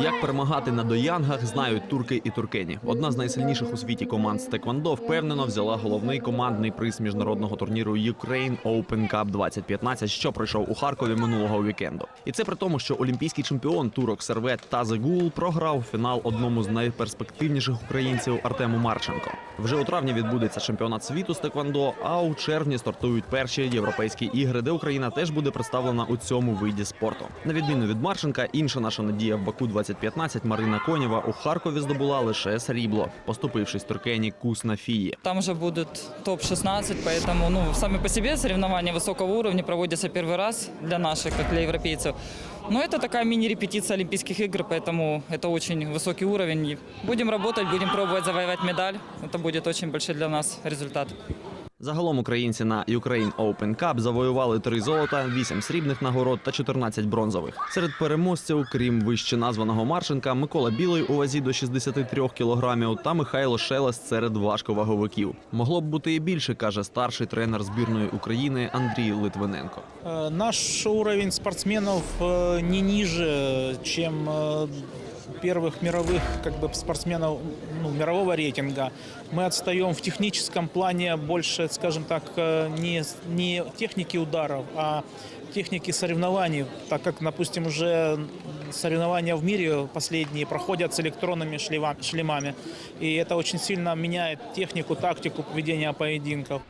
Як перемагати на доянгах, знають турки і туркені. Одна з найсильніших у світі команд з Теквондо впевнено взяла головний командний приз міжнародного турніру Ukraine Open Cup 2015, що пройшов у Харкові минулого вікенду. І це при тому, що олімпійський чемпіон турок Сервет Тазегул програв фінал одному з найперспективніших українців Артему Марченко. Вже у травні відбудеться чемпіонат світу з Теквондо, а у червні стартують перші європейські ігри, де Україна теж буде представлена у цьому виді спорту. На відміну від Марченка, інша наша надія в Баку 2015 Марина Конєва у Харкові здобула лише срібло, поступившись туркені Кус на фії. Там уже будут топ-16, поэтому ну, сами по себе соревнования высокого уровня проводятся первый раз для наших, как для европейцев. Но это такая мини-репетиция Олимпийских игр, поэтому это очень высокий уровень. И Будем работать, будем пробовать завоевать медаль. Это будет очень большой для нас результат. Загалом українці на Ukraine Open Cup завоювали три золота, вісім срібних нагород та 14 бронзових. Серед переможців, крім вище названого Марченка, Микола Білий у вазі до 63 кілограмів та Михайло Шелест серед важковаговиків. Могло б бути і більше, каже старший тренер збірної України Андрій Литвиненко. Э, Наш уровень спортсменов э, не ниже, чем э, первых мировых как бы, спортсменов ну, мирового рейтинга. Мы отстаем в техническом плане больше, скажем так, э, не, не техники ударов, а техники соревнований, так как, допустим, уже соревнования в мире последние проходят с электронными шлема- шлемами. И это очень сильно меняет технику, тактику поведения поединков.